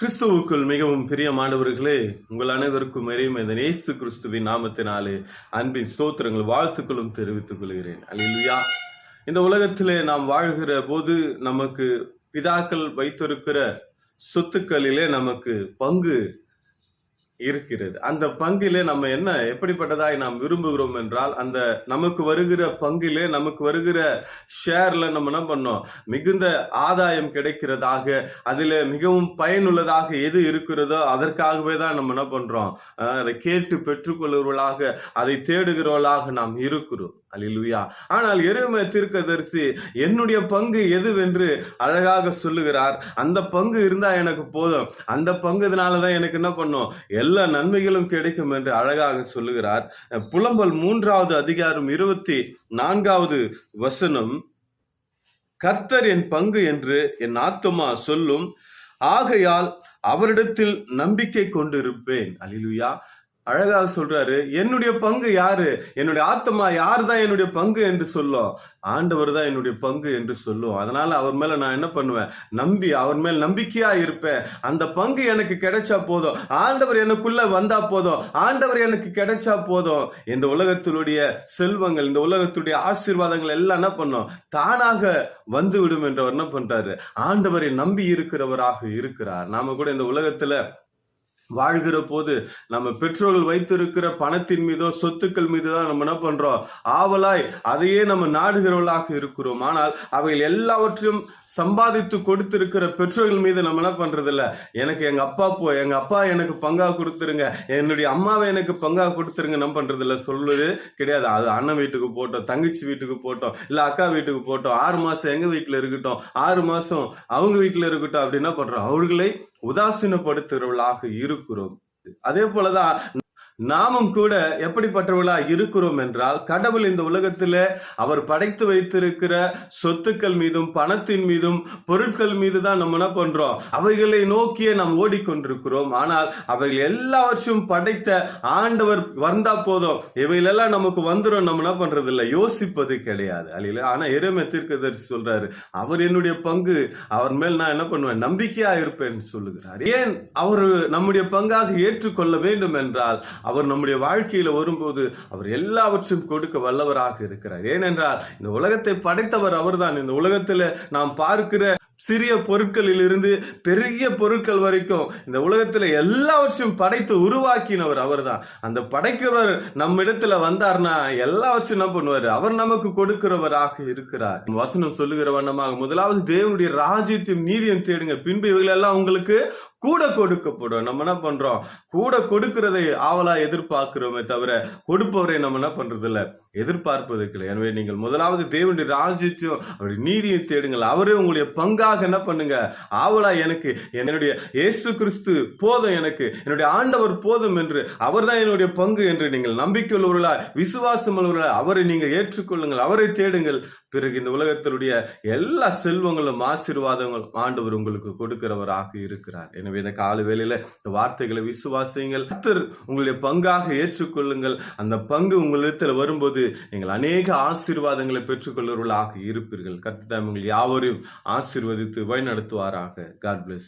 கிறிஸ்துவுக்குள் மிகவும் பிரியமானவர்களே உங்கள் அனைவருக்கும் இறைமதன் இயேசு கிறிஸ்துவின் நாமத்தினாலே அன்பின் ஸ்தோத்திரங்கள் வாழ்த்துக்களும் தெரிவித்துக் கொள்கிறேன். அல்லா இந்த உலகத்திலே நாம் வாழ்கிற போது நமக்கு பிதாக்கள் வைத்திருக்கிற சொத்துக்களிலே நமக்கு பங்கு இருக்கிறது. அந்த பங்கிலே நம்ம என்ன எப்படிப்பட்டதாய் நாம் விரும்புகிறோம் என்றால் அந்த நமக்கு வருகிற பங்கிலே நமக்கு வருகிற ஷேர்ல நம்ம என்ன பண்ணோம்? மிகுந்த ஆதாயம் கிடைக்கிறதாக அதில் மிகவும் பயனுள்ளதாக எது இருக்கிறதோ அதற்காகவே தான் நம்ம என்ன பண்றோம்? அதை கேட்டு பெற்றுக்கொள்கிறவர்களாக அதை தேடுகிறவர்களாக நாம் இருக்கிறோம். அலிலுயா ஆனால் எருமை தீர்க்கதரிசி என்னுடைய பங்கு எதுவென்று அழகாக சொல்லுகிறார். அந்த பங்கு இருந்தா எனக்கு போதும். அந்த பங்குனால தான் எனக்கு என்ன பண்ணும்? எல்லா நன்மைகளும் கிடைக்கும் என்று அழகாக சொல்லுகிறார். புலம்பல் மூன்றாவது அதிகாரம் இருபத்தி நான்காவது வசனம் கர்த்தர் என் பங்கு என்று என் ஆத்துமா சொல்லும். ஆகையால் அவரிடத்தில் நம்பிக்கை கொண்டிருப்பேன். அலிலுயா அழகாக சொல்றாரு என்னுடைய பங்கு யாரு? என்னுடைய ஆத்மா யார் தான் என்னுடைய பங்கு என்று சொல்லும்? ஆண்டவர் தான் என்னுடைய பங்கு என்று சொல்லும். அதனால அவர் மேல நான் என்ன பண்ணுவேன்? நம்பி அவர் மேல் நம்பிக்கையா இருப்பேன். அந்த பங்கு எனக்கு கிடைச்சா போதும். ஆண்டவர் எனக்குள்ள வந்தா போதும். ஆண்டவர் எனக்கு கிடைச்சா போதும். இந்த உலகத்தினுடைய செல்வங்கள் இந்த உலகத்துடைய ஆசீர்வாதங்கள் எல்லாம் என்ன பண்ணும்? தானாக வந்து விடும் என்றவர் என்ன பண்றாரு? ஆண்டவரை நம்பி இருக்கிறவராக இருக்கிறார். நாம கூட இந்த உலகத்துல வாழ்கிற போது நம்ம பெற்றோர்கள் வைத்திருக்கிற பணத்தின் மீதோ சொத்துக்கள் மீது தான் நம்ம என்ன பண்றோம்? ஆவலாய் அதையே நம்ம நாடுகிறவர்களாக இருக்கிறோம். ஆனால் அவைகள் எல்லாவற்றையும் சம்பாதித்து கொடுத்திருக்கிற பெற்றோர்கள் மீது நம்ம என்ன பண்றது இல்ல எனக்கு எங்க அப்பா போ எங்க அப்பா எனக்கு பங்கா கொடுத்துருங்க. என்னுடைய அம்மாவை எனக்கு பங்கா கொடுத்துருங்க. நம்ம பண்றது இல்ல சொல்லுது கிடையாது. அது அண்ணன் வீட்டுக்கு போட்டோம் தங்கச்சி வீட்டுக்கு போட்டோம் இல்ல அக்கா வீட்டுக்கு போட்டோம். ஆறு மாசம் எங்க வீட்டுல இருக்கட்டும் ஆறு மாசம் அவங்க வீட்டுல இருக்கட்டும். அப்படி என்ன பண்றோம்? அவர்களை உதாசீனப்படுத்துகிறவர்களாக இருக்கிறோம் அதே போலதான் நாமும் கூட எப்படிப்பட்டவர்களா இருக்கிறோம் என்றால் கடவுள் இந்த உலகத்தில் அவர் படைத்து வைத்திருக்கிற சொத்துக்கள் மீதும் பணத்தின் மீதும் பொருட்கள் மீது தான் நம்ம என்ன பண்றோம்? அவைகளை நோக்கியே நாம் ஓடிக்கொண்டிருக்கிறோம். ஆனால் அவைகள் எல்லாவற்றையும் படைத்த ஆண்டவர் வந்தா போதும். இவைகளெல்லாம் நமக்கு வந்துடும் நம்ம என்ன பண்றது இல்லை யோசிப்பது கிடையாது. அல்ல ஆனா இறைமை தீர்க்கதரிசி சொல்றாரு அவர் என்னுடைய பங்கு அவர் மேல் நான் என்ன பண்ணுவேன்? நம்பிக்கையா இருப்பேன் சொல்லுகிறார். ஏன் அவர் நம்முடைய பங்காக ஏற்றுக்கொள்ள வேண்டும் என்றால் அவர் நம்முடைய வாழ்க்கையில் வரும்போது அவர் எல்லாவற்றையும் கொடுக்க வல்லவராக இருக்கிறார். ஏனென்றால் இந்த உலகத்தை படைத்தவர் அவர்தான். இந்த உலகத்தில் நாம் பார்க்கிற சிறிய பொருட்களில் இருந்து பெரிய பொருட்கள் வரைக்கும் இந்த உலகத்தில் எல்லாவற்றையும் படைத்து உருவாக்கினவர் அவர்தான். அந்த படைக்கிறவர் நம்ம இடத்துல வந்தார்னா எல்லாவற்றையும் என்ன பண்ணுவார்? அவர் நமக்கு கொடுக்கிறவராக இருக்கிறார். வசனம் சொல்லுகிற வண்ணமாக முதலாவது தேவனுடைய ராஜ்யத்தையும் நீதியும் தேடுங்க பின்பு இவைகள் எல்லாம் உங்களுக்கு கூட கொடுக்கப்படும். நம்ம என்ன பண்றோம்? கூட கொடுக்கிறதை ஆவலா எதிர்பார்க்கிறோமே தவிர கொடுப்பவரை நம்ம என்ன பண்றது இல்ல எதிர்பார்ப்பதற்கு இல்லை. எனவே நீங்கள் முதலாவது தேவனுடைய ராஜ்யத்தையும் அவருடைய நீதியை தேடுங்கள். அவரே உங்களுடைய பங்காக என்ன பண்ணுங்க? ஆவலா எனக்கு என்னுடைய இயேசு கிறிஸ்து போதும் எனக்கு என்னுடைய ஆண்டவர் போதும் என்று அவர்தான் என்னுடைய பங்கு என்று நீங்கள் நம்பிக்கையுள்ளவர்களா விசுவாசம் உள்ளவர்களா அவரை நீங்கள் ஏற்றுக்கொள்ளுங்கள். அவரை தேடுங்கள். பிறகு இந்த உலகத்தினுடைய எல்லா செல்வங்களும் ஆசீர்வாதங்களும் ஆண்டவர் உங்களுக்கு கொடுக்கிறவராக இருக்கிறார். எனவே இந்த கால வேலையில இந்த வார்த்தைகளை விசுவாசியுங்கள். கத்தர் உங்களுடைய பங்காக ஏற்றுக்கொள்ளுங்கள். அந்த பங்கு உங்களிடத்தில் வரும்போது நீங்கள் அநேக ஆசீர்வாதங்களை பெற்றுக்கொள்வர்களாக இருப்பீர்கள். கத்தாம் உங்கள் யாவரையும் ஆசீர்வதித்து வழிநடத்துவாராக. God plus